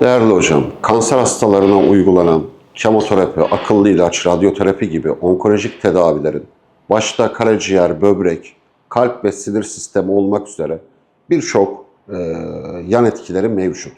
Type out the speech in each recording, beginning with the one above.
Değerli hocam, kanser hastalarına uygulanan kemoterapi, akıllı ilaç, radyoterapi gibi onkolojik tedavilerin başta karaciğer, böbrek, kalp ve sinir sistemi olmak üzere birçok e, yan etkileri mevcut.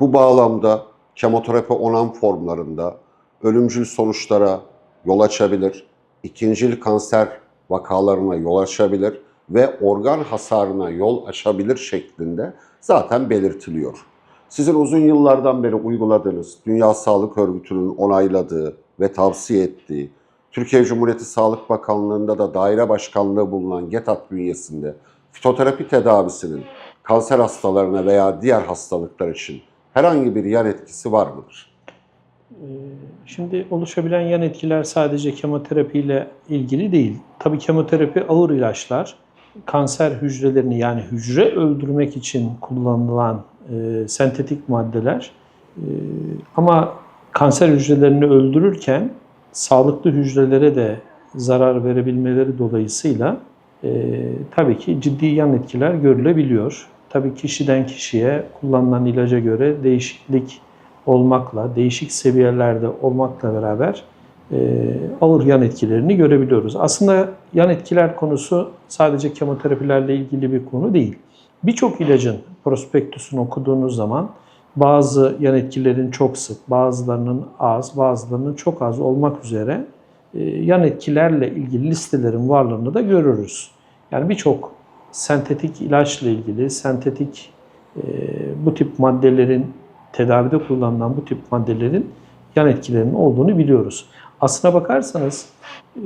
Bu bağlamda kemoterapi onan formlarında ölümcül sonuçlara yol açabilir, ikincil kanser vakalarına yol açabilir ve organ hasarına yol açabilir şeklinde zaten belirtiliyor. Sizin uzun yıllardan beri uyguladığınız, Dünya Sağlık Örgütü'nün onayladığı ve tavsiye ettiği, Türkiye Cumhuriyeti Sağlık Bakanlığı'nda da daire başkanlığı bulunan GETAT bünyesinde fitoterapi tedavisinin kanser hastalarına veya diğer hastalıklar için herhangi bir yan etkisi var mıdır? Şimdi oluşabilen yan etkiler sadece kemoterapi ile ilgili değil. Tabii kemoterapi ağır ilaçlar, kanser hücrelerini yani hücre öldürmek için kullanılan e, sentetik maddeler. E, ama kanser hücrelerini öldürürken sağlıklı hücrelere de zarar verebilmeleri dolayısıyla e, tabii ki ciddi yan etkiler görülebiliyor. Tabii kişiden kişiye kullanılan ilaca göre değişiklik olmakla, değişik seviyelerde olmakla beraber e, ağır yan etkilerini görebiliyoruz. Aslında yan etkiler konusu sadece kemoterapilerle ilgili bir konu değil. Birçok ilacın prospektüsünü okuduğunuz zaman bazı yan etkilerin çok sık, bazılarının az, bazılarının çok az olmak üzere e, yan etkilerle ilgili listelerin varlığını da görürüz. Yani birçok sentetik ilaçla ilgili, sentetik e, bu tip maddelerin tedavide kullanılan bu tip maddelerin yan etkilerinin olduğunu biliyoruz. Aslına bakarsanız e,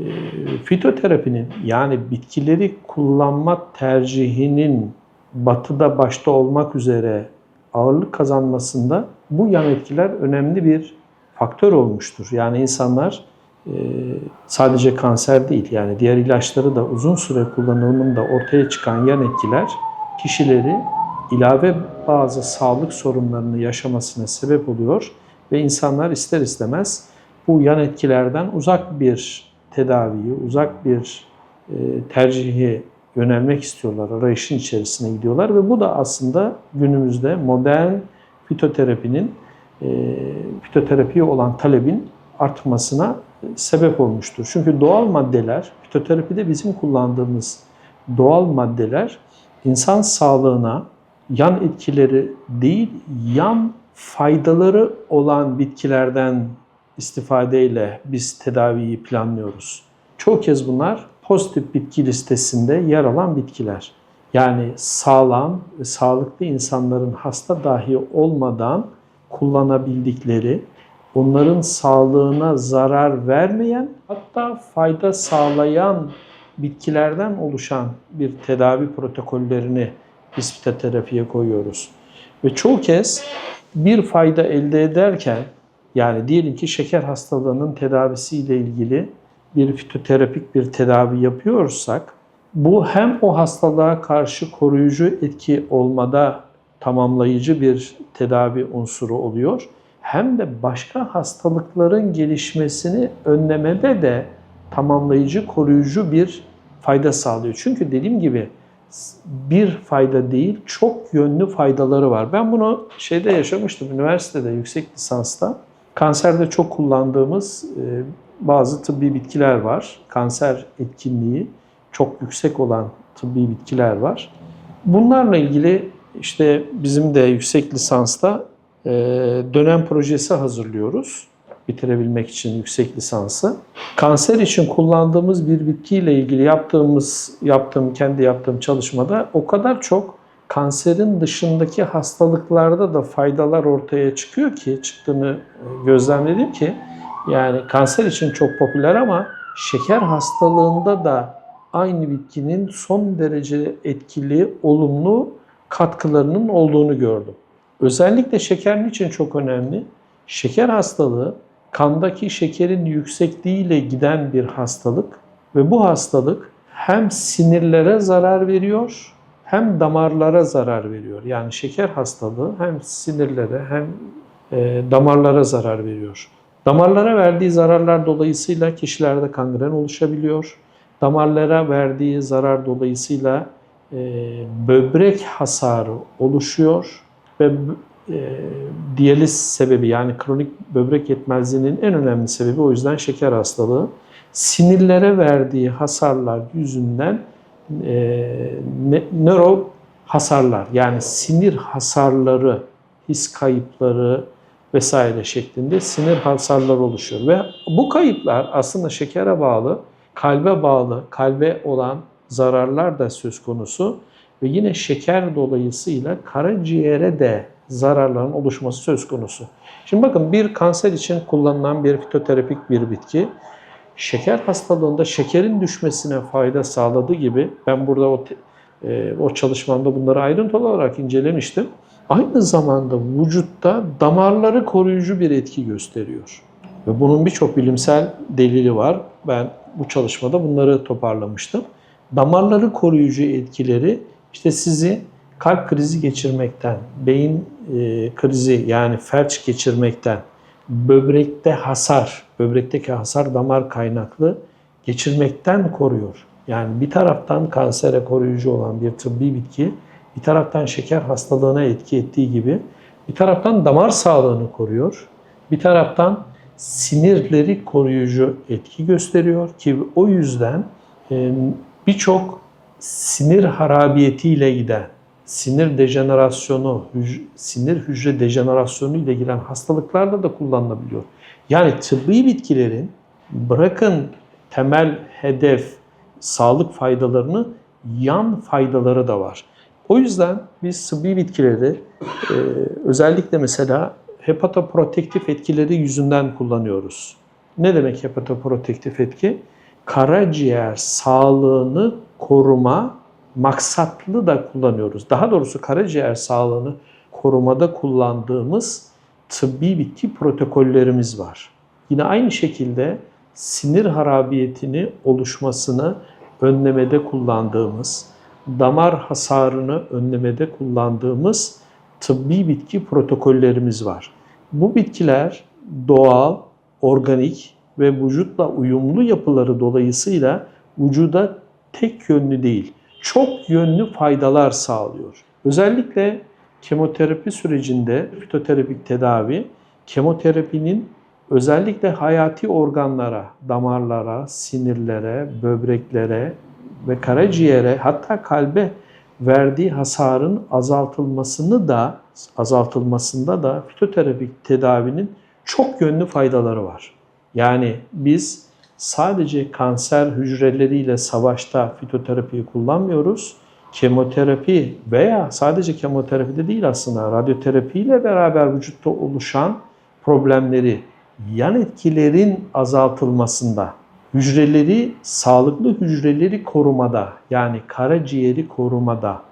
fitoterapinin yani bitkileri kullanma tercihinin batıda başta olmak üzere ağırlık kazanmasında bu yan etkiler önemli bir faktör olmuştur. Yani insanlar e, sadece kanser değil yani diğer ilaçları da uzun süre kullanımında ortaya çıkan yan etkiler kişileri ilave bazı sağlık sorunlarını yaşamasına sebep oluyor ve insanlar ister istemez bu yan etkilerden uzak bir tedaviyi, uzak bir e, tercihi yönelmek istiyorlar, arayışın içerisine gidiyorlar ve bu da aslında günümüzde modern fitoterapinin, e, fitoterapiye olan talebin artmasına sebep olmuştur. Çünkü doğal maddeler, fitoterapide bizim kullandığımız doğal maddeler insan sağlığına yan etkileri değil, yan faydaları olan bitkilerden istifadeyle biz tedaviyi planlıyoruz. Çoğu kez bunlar pozitif bitki listesinde yer alan bitkiler. Yani sağlam ve sağlıklı insanların hasta dahi olmadan kullanabildikleri, onların sağlığına zarar vermeyen hatta fayda sağlayan bitkilerden oluşan bir tedavi protokollerini biz fitoterapiye koyuyoruz. Ve çoğu kez bir fayda elde ederken yani diyelim ki şeker hastalığının tedavisiyle ilgili bir fitoterapik bir tedavi yapıyorsak bu hem o hastalığa karşı koruyucu etki olmada tamamlayıcı bir tedavi unsuru oluyor hem de başka hastalıkların gelişmesini önlemede de tamamlayıcı koruyucu bir fayda sağlıyor. Çünkü dediğim gibi bir fayda değil, çok yönlü faydaları var. Ben bunu şeyde yaşamıştım, üniversitede, yüksek lisansta. Kanserde çok kullandığımız e, bazı tıbbi bitkiler var. Kanser etkinliği çok yüksek olan tıbbi bitkiler var. Bunlarla ilgili işte bizim de yüksek lisansta e, dönem projesi hazırlıyoruz bitirebilmek için yüksek lisansı. Kanser için kullandığımız bir bitkiyle ilgili yaptığımız, yaptığım, kendi yaptığım çalışmada o kadar çok kanserin dışındaki hastalıklarda da faydalar ortaya çıkıyor ki, çıktığını gözlemledim ki, yani kanser için çok popüler ama şeker hastalığında da aynı bitkinin son derece etkili, olumlu katkılarının olduğunu gördüm. Özellikle şeker için çok önemli? Şeker hastalığı kandaki şekerin yüksekliğiyle giden bir hastalık ve bu hastalık hem sinirlere zarar veriyor hem damarlara zarar veriyor. Yani şeker hastalığı hem sinirlere hem e, damarlara zarar veriyor. Damarlara verdiği zararlar dolayısıyla kişilerde kangren oluşabiliyor. Damarlara verdiği zarar dolayısıyla e, böbrek hasarı oluşuyor ve e, diyaliz sebebi yani kronik böbrek yetmezliğinin en önemli sebebi o yüzden şeker hastalığı. Sinirlere verdiği hasarlar yüzünden e, ne- nöro hasarlar yani sinir hasarları, his kayıpları vesaire şeklinde sinir hasarları oluşuyor. Ve bu kayıplar aslında şekere bağlı, kalbe bağlı, kalbe olan zararlar da söz konusu. Ve yine şeker dolayısıyla karaciğere de zararların oluşması söz konusu. Şimdi bakın bir kanser için kullanılan bir fitoterapik bir bitki şeker hastalığında şekerin düşmesine fayda sağladığı gibi ben burada o e, o çalışmamda bunları ayrıntılı olarak incelemiştim. Aynı zamanda vücutta damarları koruyucu bir etki gösteriyor. Ve bunun birçok bilimsel delili var. Ben bu çalışmada bunları toparlamıştım. Damarları koruyucu etkileri işte sizi kalp krizi geçirmekten, beyin e, krizi yani felç geçirmekten, böbrekte hasar, böbrekteki hasar damar kaynaklı geçirmekten koruyor. Yani bir taraftan kansere koruyucu olan bir tıbbi bitki, bir taraftan şeker hastalığına etki ettiği gibi bir taraftan damar sağlığını koruyor. Bir taraftan sinirleri koruyucu etki gösteriyor ki o yüzden e, birçok sinir harabiyetiyle giden, sinir dejenerasyonu, sinir hücre dejenerasyonu ile giden hastalıklarda da kullanılabiliyor. Yani tıbbi bitkilerin bırakın temel hedef sağlık faydalarını yan faydaları da var. O yüzden biz tıbbi bitkileri e, özellikle mesela hepatoprotektif etkileri yüzünden kullanıyoruz. Ne demek hepatoprotektif etki? Karaciğer sağlığını koruma maksatlı da kullanıyoruz. Daha doğrusu karaciğer sağlığını korumada kullandığımız tıbbi bitki protokollerimiz var. Yine aynı şekilde sinir harabiyetini oluşmasını önlemede kullandığımız, damar hasarını önlemede kullandığımız tıbbi bitki protokollerimiz var. Bu bitkiler doğal, organik ve vücutla uyumlu yapıları dolayısıyla vücuda tek yönlü değil, çok yönlü faydalar sağlıyor. Özellikle kemoterapi sürecinde fitoterapik tedavi, kemoterapinin özellikle hayati organlara, damarlara, sinirlere, böbreklere ve karaciğere hatta kalbe verdiği hasarın azaltılmasını da azaltılmasında da fitoterapik tedavinin çok yönlü faydaları var. Yani biz sadece kanser hücreleriyle savaşta fitoterapiyi kullanmıyoruz. Kemoterapi veya sadece kemoterapide değil aslında radyoterapiyle beraber vücutta oluşan problemleri, yan etkilerin azaltılmasında, hücreleri, sağlıklı hücreleri korumada, yani karaciğeri korumada,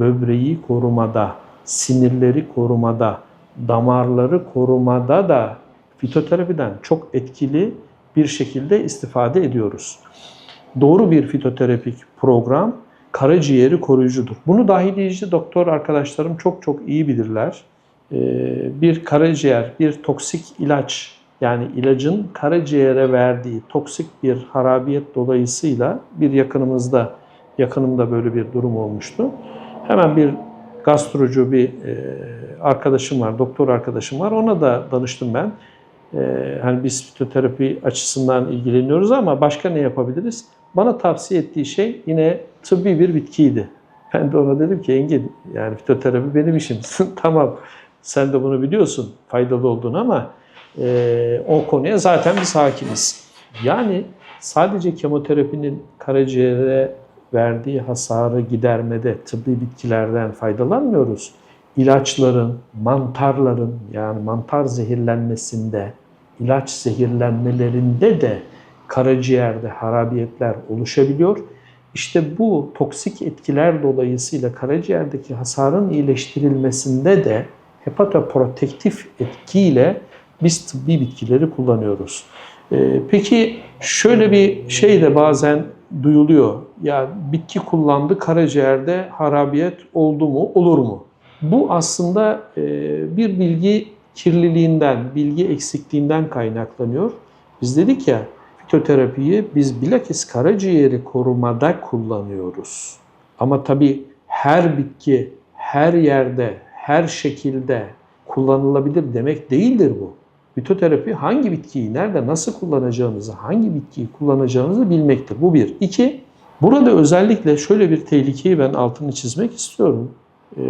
böbreği korumada, sinirleri korumada, damarları korumada da fitoterapiden çok etkili bir şekilde istifade ediyoruz. Doğru bir fitoterapik program karaciğeri koruyucudur. Bunu dahiliyeci doktor arkadaşlarım çok çok iyi bilirler. Ee, Bir karaciğer, bir toksik ilaç yani ilacın karaciğere verdiği toksik bir harabiyet dolayısıyla bir yakınımızda, yakınımda böyle bir durum olmuştu. Hemen bir gastrocu bir e, arkadaşım var, doktor arkadaşım var. Ona da danıştım ben. Ee, hani biz fitoterapi açısından ilgileniyoruz ama başka ne yapabiliriz? Bana tavsiye ettiği şey yine tıbbi bir bitkiydi. Ben de ona dedim ki Engin yani fitoterapi benim işim. tamam sen de bunu biliyorsun faydalı olduğunu ama e, o konuya zaten biz hakimiz. Yani sadece kemoterapinin karaciğere verdiği hasarı gidermede tıbbi bitkilerden faydalanmıyoruz. İlaçların, mantarların yani mantar zehirlenmesinde, ilaç zehirlenmelerinde de karaciğerde harabiyetler oluşabiliyor. İşte bu toksik etkiler dolayısıyla karaciğerdeki hasarın iyileştirilmesinde de hepatoprotektif etkiyle biz tıbbi bitkileri kullanıyoruz. Ee, Peki şöyle bir şey de bazen duyuluyor. Ya bitki kullandı karaciğerde harabiyet oldu mu, olur mu? Bu aslında e, bir bilgi kirliliğinden, bilgi eksikliğinden kaynaklanıyor. Biz dedik ya fitoterapiyi biz bilakis karaciğeri korumada kullanıyoruz. Ama tabii her bitki her yerde, her şekilde kullanılabilir demek değildir bu. Fitoterapi hangi bitkiyi nerede nasıl kullanacağınızı, hangi bitkiyi kullanacağınızı bilmektir. Bu bir. İki, burada özellikle şöyle bir tehlikeyi ben altını çizmek istiyorum. Ee,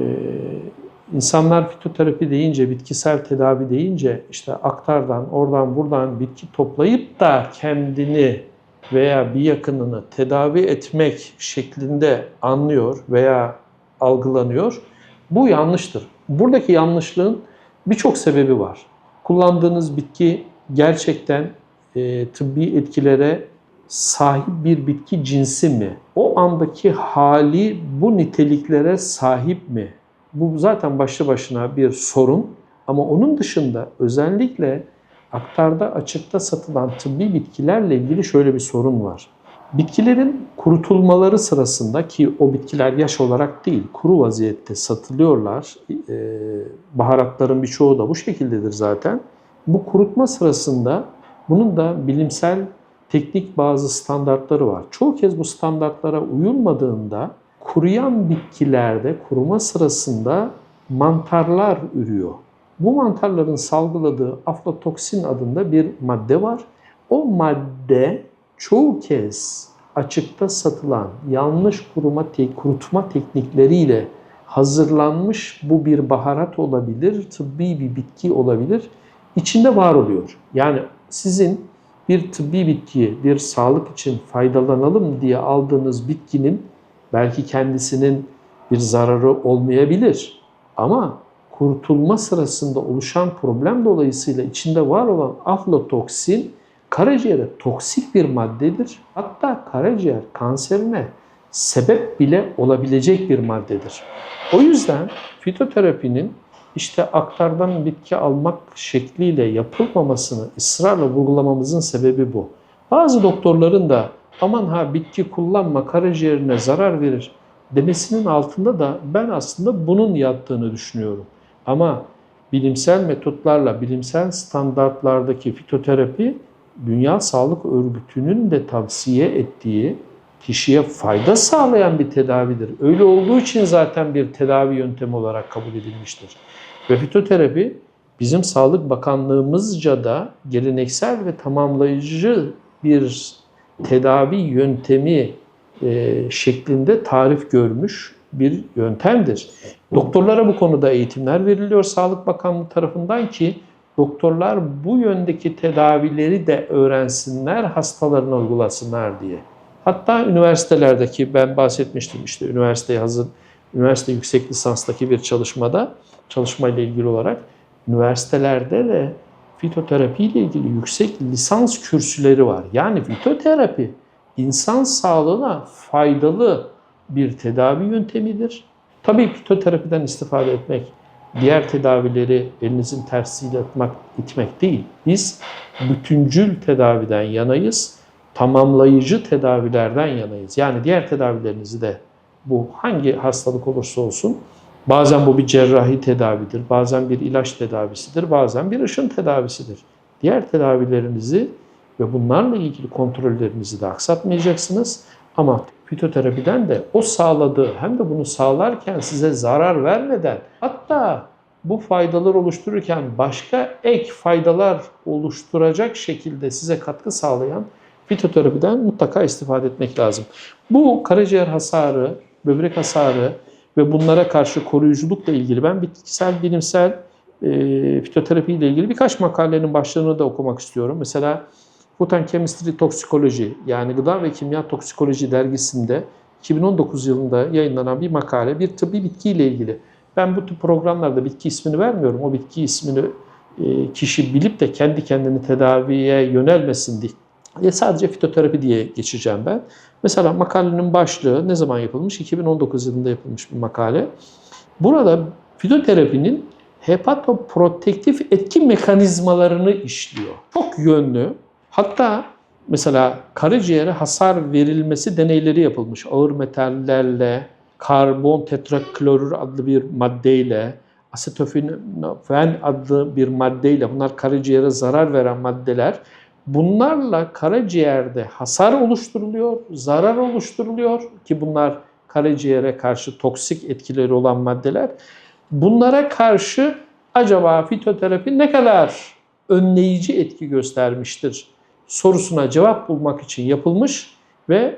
insanlar fitoterapi deyince, bitkisel tedavi deyince işte aktardan, oradan buradan bitki toplayıp da kendini veya bir yakınını tedavi etmek şeklinde anlıyor veya algılanıyor. Bu yanlıştır. Buradaki yanlışlığın birçok sebebi var. Kullandığınız bitki gerçekten e, tıbbi etkilere sahip bir bitki cinsi mi? O andaki hali bu niteliklere sahip mi? Bu zaten başlı başına bir sorun. Ama onun dışında özellikle aktarda açıkta satılan tıbbi bitkilerle ilgili şöyle bir sorun var. Bitkilerin kurutulmaları sırasında ki o bitkiler yaş olarak değil kuru vaziyette satılıyorlar. Ee, baharatların birçoğu da bu şekildedir zaten. Bu kurutma sırasında bunun da bilimsel teknik bazı standartları var. Çoğu kez bu standartlara uyulmadığında kuruyan bitkilerde kuruma sırasında mantarlar ürüyor. Bu mantarların salgıladığı aflatoksin adında bir madde var. O madde çoğu kez açıkta satılan yanlış kuruma kurutma teknikleriyle hazırlanmış bu bir baharat olabilir, tıbbi bir bitki olabilir. içinde var oluyor. Yani sizin bir tıbbi bitkiyi bir sağlık için faydalanalım diye aldığınız bitkinin belki kendisinin bir zararı olmayabilir. Ama kurtulma sırasında oluşan problem dolayısıyla içinde var olan aflatoksin karaciğere toksik bir maddedir. Hatta karaciğer kanserine sebep bile olabilecek bir maddedir. O yüzden fitoterapinin işte aktardan bitki almak şekliyle yapılmamasını ısrarla vurgulamamızın sebebi bu. Bazı doktorların da aman ha bitki kullanma karaciğerine zarar verir demesinin altında da ben aslında bunun yattığını düşünüyorum. Ama bilimsel metotlarla, bilimsel standartlardaki fitoterapi Dünya Sağlık Örgütü'nün de tavsiye ettiği kişiye fayda sağlayan bir tedavidir. Öyle olduğu için zaten bir tedavi yöntemi olarak kabul edilmiştir. Ve fitoterapi bizim Sağlık Bakanlığımızca da geleneksel ve tamamlayıcı bir tedavi yöntemi e, şeklinde tarif görmüş bir yöntemdir. Doktorlara bu konuda eğitimler veriliyor Sağlık Bakanlığı tarafından ki doktorlar bu yöndeki tedavileri de öğrensinler, hastalarına uygulasınlar diye. Hatta üniversitelerdeki ben bahsetmiştim işte üniversiteye hazır üniversite yüksek lisanstaki bir çalışmada çalışmayla ilgili olarak üniversitelerde de fitoterapi ile ilgili yüksek lisans kürsüleri var. Yani fitoterapi insan sağlığına faydalı bir tedavi yöntemidir. Tabii fitoterapiden istifade etmek, diğer tedavileri elinizin tersiyle atmak, itmek değil. Biz bütüncül tedaviden yanayız, tamamlayıcı tedavilerden yanayız. Yani diğer tedavilerinizi de bu hangi hastalık olursa olsun bazen bu bir cerrahi tedavidir, bazen bir ilaç tedavisidir, bazen bir ışın tedavisidir. Diğer tedavilerinizi ve bunlarla ilgili kontrollerinizi de aksatmayacaksınız. Ama fitoterapiden de o sağladığı hem de bunu sağlarken size zarar vermeden hatta bu faydalar oluştururken başka ek faydalar oluşturacak şekilde size katkı sağlayan fitoterapiden mutlaka istifade etmek lazım. Bu karaciğer hasarı, böbrek hasarı ve bunlara karşı koruyuculukla ilgili ben bitkisel bilimsel e, fitoterapi ile ilgili birkaç makalenin başlarını da okumak istiyorum. Mesela Food Chemistry Toxicology yani Gıda ve Kimya Toksikoloji dergisinde 2019 yılında yayınlanan bir makale bir tıbbi bitki ile ilgili. Ben bu tür programlarda bitki ismini vermiyorum. O bitki ismini e, kişi bilip de kendi kendini tedaviye yönelmesin diye. E sadece fitoterapi diye geçeceğim ben. Mesela makalenin başlığı ne zaman yapılmış? 2019 yılında yapılmış bir makale. Burada fitoterapinin hepatoprotektif etki mekanizmalarını işliyor. Çok yönlü, Hatta mesela karaciğere hasar verilmesi deneyleri yapılmış. Ağır metallerle, karbon tetraklorür adlı bir maddeyle, asetofenofen adlı bir maddeyle bunlar karaciğere zarar veren maddeler. Bunlarla karaciğerde hasar oluşturuluyor, zarar oluşturuluyor ki bunlar karaciğere karşı toksik etkileri olan maddeler. Bunlara karşı acaba fitoterapi ne kadar önleyici etki göstermiştir sorusuna cevap bulmak için yapılmış ve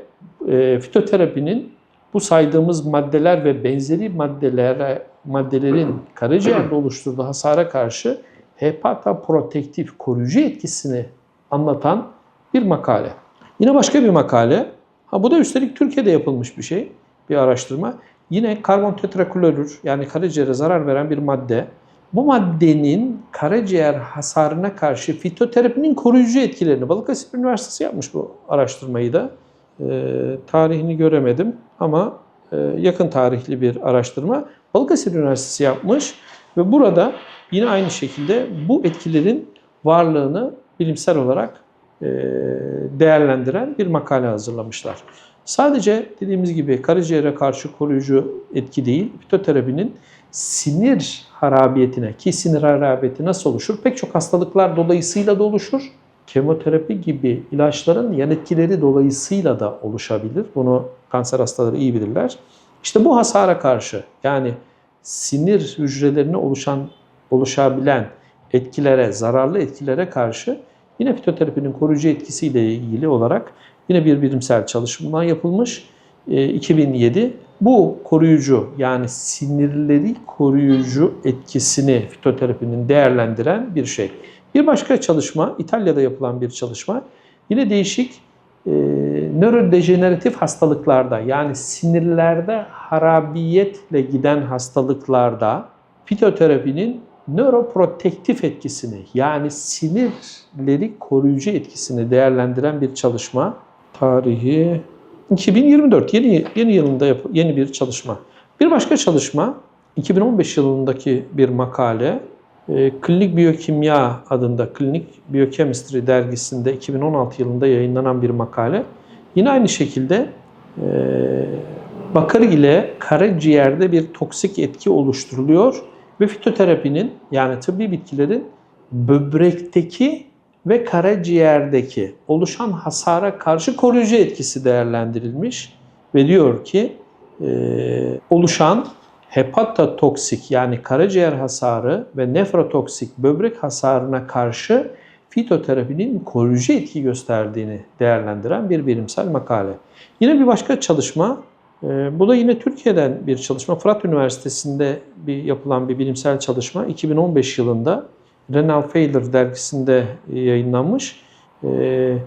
e, fitoterapinin bu saydığımız maddeler ve benzeri maddelere maddelerin karaciğerde oluşturduğu hasara karşı hepatoprotektif koruyucu etkisini anlatan bir makale. Yine başka bir makale. Ha bu da üstelik Türkiye'de yapılmış bir şey, bir araştırma. Yine karbon tetraklorür yani karaciğere zarar veren bir madde. Bu maddenin karaciğer hasarına karşı fitoterapinin koruyucu etkilerini Balıkesir Üniversitesi yapmış bu araştırmayı da. Ee, tarihini göremedim ama e, yakın tarihli bir araştırma. Balıkesir Üniversitesi yapmış ve burada yine aynı şekilde bu etkilerin varlığını bilimsel olarak e, değerlendiren bir makale hazırlamışlar. Sadece dediğimiz gibi karaciğere karşı koruyucu etki değil, fitoterapinin sinir harabiyetine ki sinir harabiyeti nasıl oluşur? Pek çok hastalıklar dolayısıyla da oluşur. Kemoterapi gibi ilaçların yan etkileri dolayısıyla da oluşabilir. Bunu kanser hastaları iyi bilirler. İşte bu hasara karşı yani sinir hücrelerine oluşan oluşabilen etkilere, zararlı etkilere karşı yine fitoterapinin koruyucu etkisiyle ilgili olarak yine bir bilimsel çalışma yapılmış. E, 2007 bu koruyucu yani sinirleri koruyucu etkisini fitoterapinin değerlendiren bir şey. Bir başka çalışma, İtalya'da yapılan bir çalışma, yine değişik e, nörodejeneratif hastalıklarda yani sinirlerde harabiyetle giden hastalıklarda fitoterapinin nöroprotektif etkisini yani sinirleri koruyucu etkisini değerlendiren bir çalışma. Tarihi 2024 yeni yeni yılında yap, yeni bir çalışma. Bir başka çalışma 2015 yılındaki bir makale e, Klinik Biyokimya adında Klinik Biochemistry dergisinde 2016 yılında yayınlanan bir makale. Yine aynı şekilde e, bakır ile karaciğerde bir toksik etki oluşturuluyor ve fitoterapinin yani tıbbi bitkilerin böbrekteki ve karaciğerdeki oluşan hasara karşı koruyucu etkisi değerlendirilmiş ve diyor ki e, oluşan hepatotoksik yani karaciğer hasarı ve nefrotoksik böbrek hasarına karşı fitoterapinin koruyucu etki gösterdiğini değerlendiren bir bilimsel makale. Yine bir başka çalışma, e, bu da yine Türkiye'den bir çalışma. Fırat Üniversitesi'nde bir yapılan bir bilimsel çalışma 2015 yılında Renal Failure dergisinde yayınlanmış. E,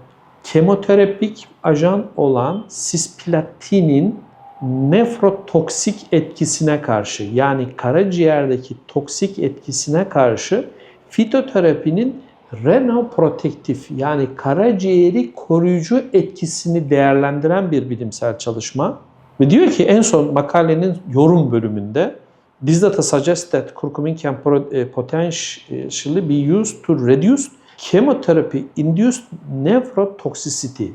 kemoterapik ajan olan sisplatinin nefrotoksik etkisine karşı yani karaciğerdeki toksik etkisine karşı fitoterapinin renoprotektif yani karaciğeri koruyucu etkisini değerlendiren bir bilimsel çalışma. Ve diyor ki en son makalenin yorum bölümünde This data suggests that curcumin can potentially be used to reduce chemotherapy-induced nephrotoxicity.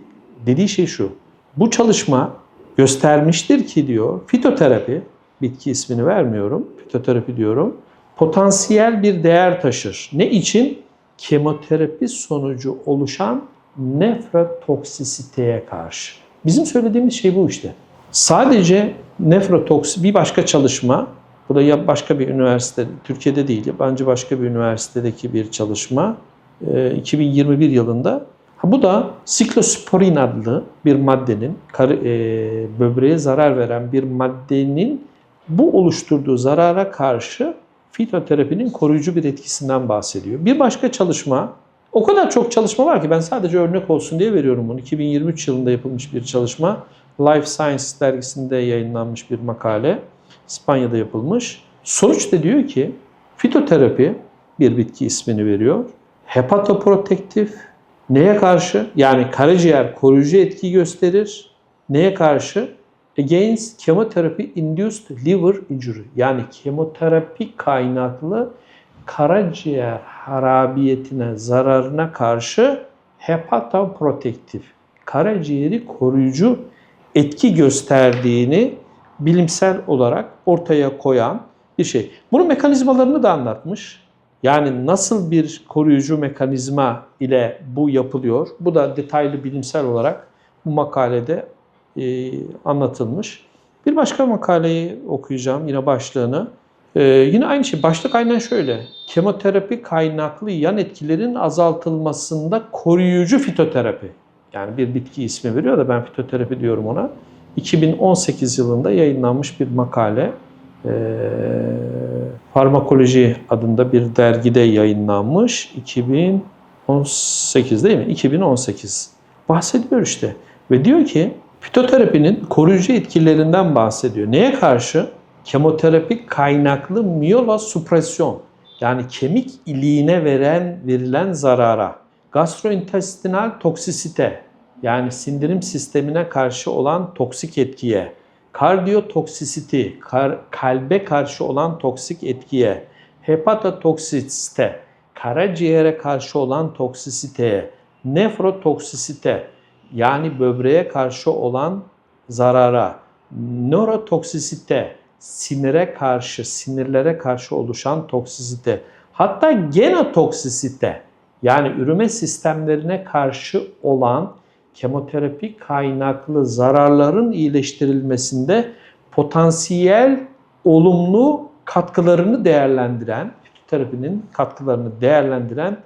Dediği şey şu. Bu çalışma göstermiştir ki diyor fitoterapi, bitki ismini vermiyorum, fitoterapi diyorum, potansiyel bir değer taşır. Ne için? Kemoterapi sonucu oluşan nefrotoksisiteye karşı. Bizim söylediğimiz şey bu işte. Sadece nefrotoks bir başka çalışma, bu da ya başka bir üniversite, Türkiye'de değil, yabancı başka bir üniversitedeki bir çalışma. 2021 yılında Ha, bu da siklosporin adlı bir maddenin, e, böbreğe zarar veren bir maddenin bu oluşturduğu zarara karşı fitoterapinin koruyucu bir etkisinden bahsediyor. Bir başka çalışma, o kadar çok çalışma var ki ben sadece örnek olsun diye veriyorum bunu. 2023 yılında yapılmış bir çalışma. Life Science dergisinde yayınlanmış bir makale. İspanya'da yapılmış. Sonuç da diyor ki fitoterapi bir bitki ismini veriyor. Hepatoprotektif, Neye karşı? Yani karaciğer koruyucu etki gösterir. Neye karşı? Against chemotherapy induced liver injury. Yani kemoterapi kaynaklı karaciğer harabiyetine, zararına karşı hepatoprotektif, karaciğeri koruyucu etki gösterdiğini bilimsel olarak ortaya koyan bir şey. Bunun mekanizmalarını da anlatmış. Yani nasıl bir koruyucu mekanizma ile bu yapılıyor? Bu da detaylı bilimsel olarak bu makalede e, anlatılmış. Bir başka makaleyi okuyacağım yine başlığını. Ee, yine aynı şey. Başlık aynen şöyle. Kemoterapi kaynaklı yan etkilerin azaltılmasında koruyucu fitoterapi. Yani bir bitki ismi veriyor da ben fitoterapi diyorum ona. 2018 yılında yayınlanmış bir makale. Ee, Farmakoloji adında bir dergide yayınlanmış. 2018 değil mi? 2018. Bahsediyor işte. Ve diyor ki fitoterapinin koruyucu etkilerinden bahsediyor. Neye karşı? Kemoterapi kaynaklı miyelosuppresyon yani kemik iliğine veren verilen zarara, gastrointestinal toksisite yani sindirim sistemine karşı olan toksik etkiye, kardiyotoksisiti, kar, kalbe karşı olan toksik etkiye, hepatotoksisite, karaciğere karşı olan toksisiteye, nefrotoksisite yani böbreğe karşı olan zarara, nörotoksisite, sinire karşı, sinirlere karşı oluşan toksisite, hatta genotoksisite yani üreme sistemlerine karşı olan kemoterapi kaynaklı zararların iyileştirilmesinde potansiyel olumlu katkılarını değerlendiren, fitoterapinin katkılarını değerlendiren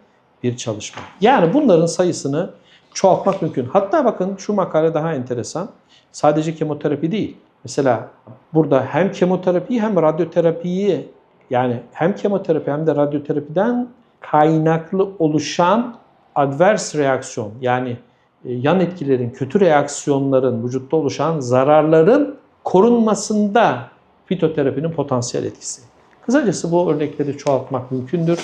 bir çalışma. Yani bunların sayısını çoğaltmak mümkün. Hatta bakın şu makale daha enteresan. Sadece kemoterapi değil. Mesela burada hem kemoterapiyi hem radyoterapiyi yani hem kemoterapi hem de radyoterapiden kaynaklı oluşan adverse reaksiyon yani yan etkilerin, kötü reaksiyonların, vücutta oluşan zararların korunmasında fitoterapinin potansiyel etkisi. Kısacası bu örnekleri çoğaltmak mümkündür.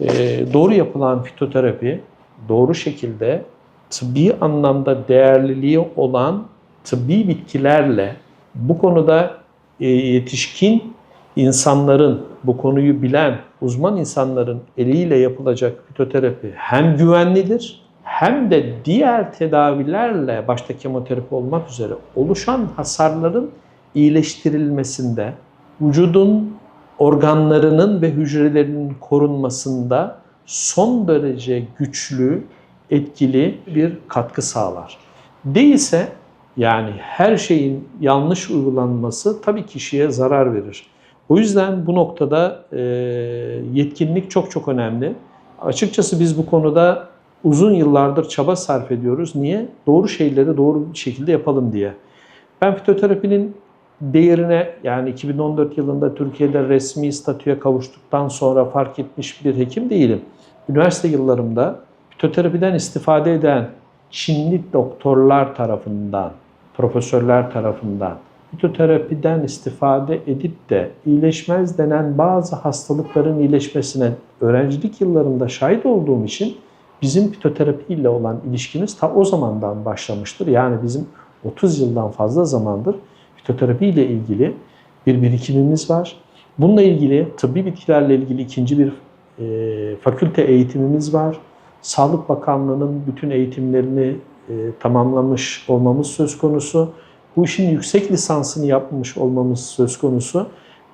E, doğru yapılan fitoterapi doğru şekilde tıbbi anlamda değerliliği olan tıbbi bitkilerle bu konuda e, yetişkin insanların, bu konuyu bilen uzman insanların eliyle yapılacak fitoterapi hem güvenlidir hem de diğer tedavilerle başta kemoterapi olmak üzere oluşan hasarların iyileştirilmesinde, vücudun organlarının ve hücrelerinin korunmasında son derece güçlü, etkili bir katkı sağlar. Değilse yani her şeyin yanlış uygulanması tabii kişiye zarar verir. O yüzden bu noktada e, yetkinlik çok çok önemli. Açıkçası biz bu konuda uzun yıllardır çaba sarf ediyoruz. Niye? Doğru şeyleri doğru bir şekilde yapalım diye. Ben fitoterapinin değerine yani 2014 yılında Türkiye'de resmi statüye kavuştuktan sonra fark etmiş bir hekim değilim. Üniversite yıllarımda fitoterapiden istifade eden Çinli doktorlar tarafından, profesörler tarafından fitoterapiden istifade edip de iyileşmez denen bazı hastalıkların iyileşmesine öğrencilik yıllarında şahit olduğum için bizim fitoterapi ile olan ilişkimiz ta o zamandan başlamıştır. Yani bizim 30 yıldan fazla zamandır fitoterapi ile ilgili bir birikimimiz var. Bununla ilgili tıbbi bitkilerle ilgili ikinci bir e, fakülte eğitimimiz var. Sağlık Bakanlığı'nın bütün eğitimlerini e, tamamlamış olmamız söz konusu. Bu işin yüksek lisansını yapmış olmamız söz konusu.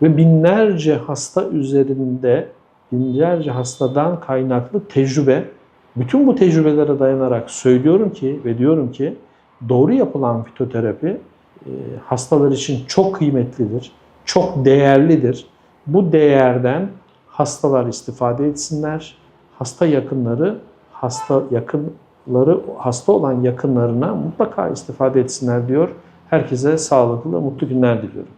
Ve binlerce hasta üzerinde, binlerce hastadan kaynaklı tecrübe. Bütün bu tecrübelere dayanarak söylüyorum ki ve diyorum ki doğru yapılan fitoterapi e, hastalar için çok kıymetlidir, çok değerlidir. Bu değerden hastalar istifade etsinler, hasta yakınları hasta yakınları hasta olan yakınlarına mutlaka istifade etsinler diyor. Herkese sağlıklı, mutlu günler diliyorum.